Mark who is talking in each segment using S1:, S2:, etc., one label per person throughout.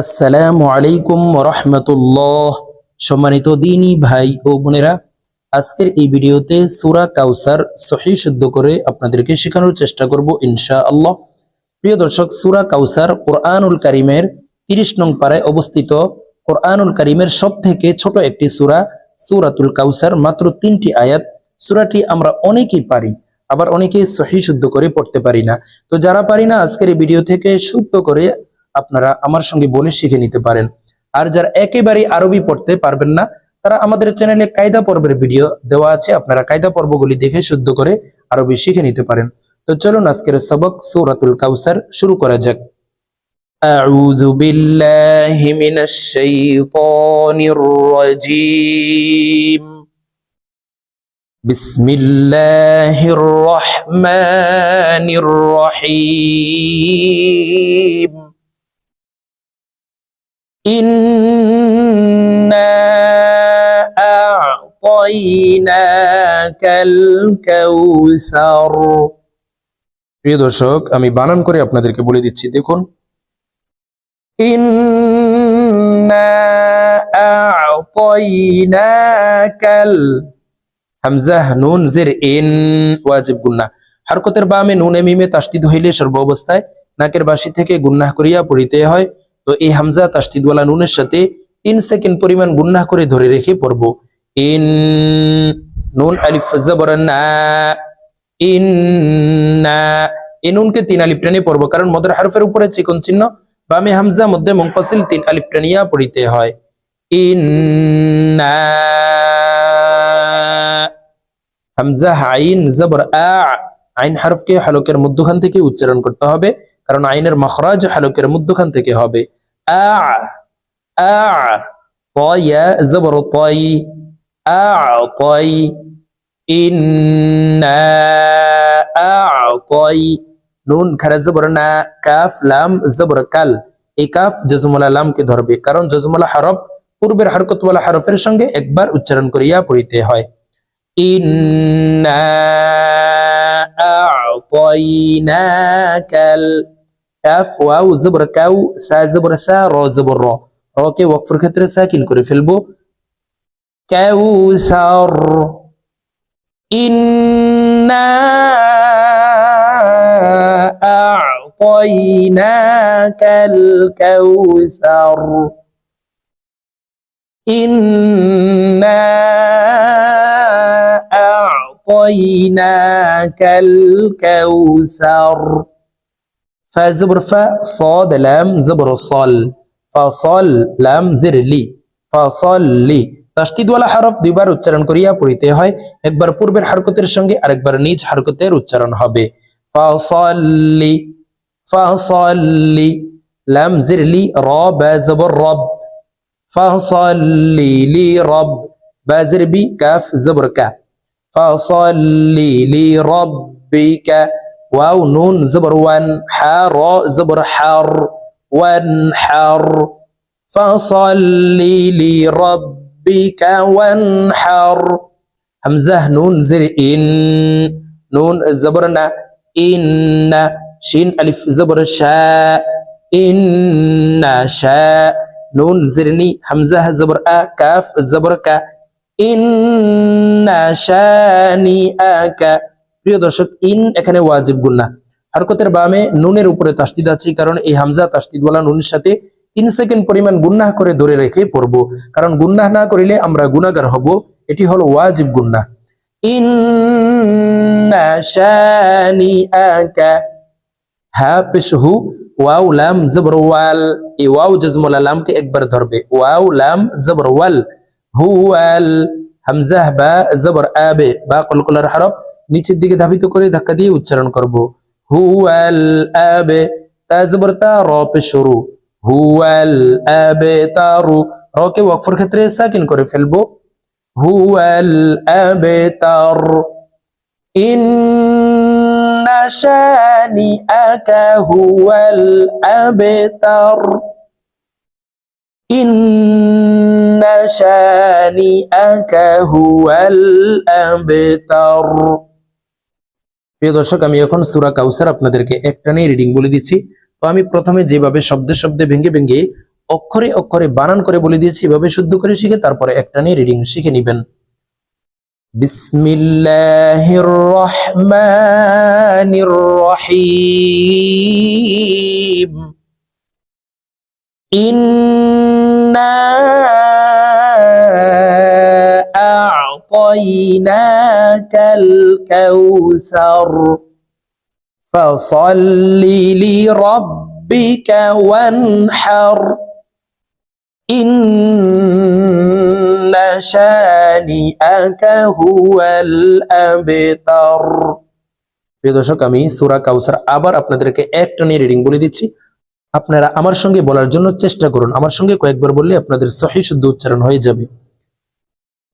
S1: আসসালামু আলাইকুম রহমতুল্লাহ সম্মানিত দিনী ভাই ও বোনেরা, আজকের এই ভিডিওতে সুরা কাউসার সহি শুদ্ধ করে আপনাদেরকে শেখানোর চেষ্টা করব ইনশা আল্লাহ প্রিয় দর্শক, সুরা কাউসার কোরআনুল কারিমের তিরিশ নং পাড়ায় অবস্থিত। কোরআনুল কারিমের সব থেকে ছোট একটি সুরা, সুরাতুল কাউসার, মাত্র তিনটি আয়াত। সুরাটি আমরা অনেকেই পারি, আবার অনেকেই সহি শুদ্ধ করে পড়তে পারি না। তো যারা পারি না আজকের এই ভিডিও থেকে শুদ্ধ করে আপনারা আমার সঙ্গে বলে শিখে নিতে পারেন আর যারা একেবারে আরবি পড়তে পারবেন না তারা আমাদের চ্যানেলে কায়দা পর্বের ভিডিও দেওয়া আছে আপনারা কায়দা পর্বগুলি দেখে শুদ্ধ করে আরবি শিখে নিতে পারেন তো চলুন আজকের সবক সূরাতুল কাউসার শুরু করা যাক أعوذ بالله من الشيطان الرجيم بسم الله الرحمن الرحيم إنا أعطيناك الكوثر প্রিয় দর্শক আমি বানান করে আপনাদেরকে বলে দিচ্ছি দেখুন ইন্না আ'তাইনাকাল হামজাহ নুন জের ইন ওয়াজিব গুন্না হারকতের বামে নুনে মিমে তাসদিদ হইলে সর্ব অবস্থায় নাকের বাসি থেকে গুন্নাহ করিয়া পড়িতে হয় তো এই হামজা তাসদিদওয়ালা নুনের সাথে তিন সেকেন্ড পরিমাণ গুন্নাহ করে ধরে রেখে পড়ব। ইন নুন আলিফ না, ইন না, এই নুনকে তিন আলিফ টেনে পড়ব কারণ মদের হারফের উপরে চিকন চিহ্ন, বামে হামজা, মধ্যে মুনফাসিল তিন আলিফ টেনিয়া পড়িতে হয়। ইন্না হামজা আইন জবর আ, আইন হারফকে হালকের মধ্যখান থেকে উচ্চারণ করতে হবে কারণ আইনের মখরাজ হালকের মধ্যখান থেকে হবে। আ আ طيا زبر طي أعطي إنا أعطي নুন খারা জবর না কাফ লাম জবর কাল এই কাফ জজমলা লামকে ধরবে কারণ জজমলা হরফ পূর্বের হরকতওয়ালা হরফের সঙ্গে একবার উচ্চারণ করিয়া পড়িতে হয় ইন্না আ'তাইনাকাল কাফ ওয়াও জবর কাউ সা জবর সা র জবর র রকে ওয়াকফের ক্ষেত্রে সাকিন করে ফেলব কাউসার ইন্না আ'তাইনাকাল কাউসার ইন্না আ'তাইনাকাল কাউসার ফা জবর ফা সদ লাম জবর সল ফসল লাম জির লি ফসল লি তাস্তিদওয়ালা হরফ দুইবার উচ্চারণ করিয়া পড়িতে হয়। একবার পূর্বের হারকতের সঙ্গে আরেকবার নিজ হারকতের উচ্চারণ হবে। ফসল্লি ফসল্লি লাম জির লি র বা জবর রব ফসল্লি লি রব বা জির বি কাফ জবর কা ফসল্লি লি রব্বিকা واو نون زبر وان حار زبر حر وانحر فصلي لربك وانحر همزة نون زر إن نون زبرنا إن شين ألف زبر شاء إن شاء نون زرني همزة زبر أ كاف زبر كا إن شانئك প্রিয় দর্শক, ইন এখানে ওয়াজিব গুন্না। হরকতের বামে নুনের উপরে তাসদিদ আছে, কারণ এই হামজা তাসদিদওয়ালা নুনের সাথে তিন সেকেন্ড পরিমাণ গুন্নাহ করে ধরে রেখে পড়ব। কারণ গুন্নাহ না করিলে আমরা গুনাগার হব, এটি হলো ওয়াজিব গুন্না। হা পেশ ওয়াও লাম জবর ওয়াও একবার ধরবে। ওয়াও লাম জবর ওয়াল। হুয়াল। হামজাহ বা জবর আবে বা কলকলার হরফ নিচের দিকে ধাবিত করে ধাক্কা দিয়ে উচ্চারণ করব হুয়াল আবে তা জবর তা র পে শুরু হুয়াল আবে তারু রকে ওয়াকফের ক্ষেত্রে সাকিন করে ফেলবো হুয়াল আবে তার إن شانئك هو الأبتر إن শানিআকা হুয়াল আবতার প্রিয় দর্শক, আমি এখন সূরা কাউসার আপনাদেরকে একটানে রিডিং বলে দিচ্ছি। তো আমি প্রথমে যেভাবে শব্দে শব্দে ভেঙে ভেঙে অক্ষরে অক্ষরে বানান করে বলে দিয়েছি, এভাবে শুদ্ধ করে শিখে তারপরে একটা নিয়ে রিডিং শিখে নেবেন। বিসমিল্লাহির রহমানির রহিম। ইন أعطيناك الكوثر فصل لربك وانحر إن شانئك هو الأبتر প্রিয় দর্শক আমি সুরা কাউসার আবার আপনাদেরকে একটা নিয়ে রিডিং বলে দিচ্ছি আপনারা আমার সঙ্গে বলার জন্য চেষ্টা করুন আমার সঙ্গে কয়েকবার বললে আপনাদের সহি শুদ্ধ উচ্চারণ হয়ে যাবে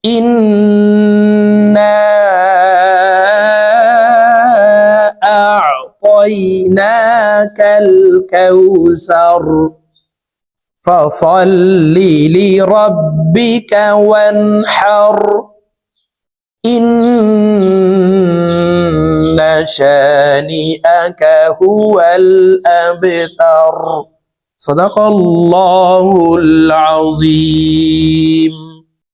S1: إنا أعطيناك الكوثر. فصل لربك وانحر. إن شانئك هو الأبتر. صدق الله العظيم.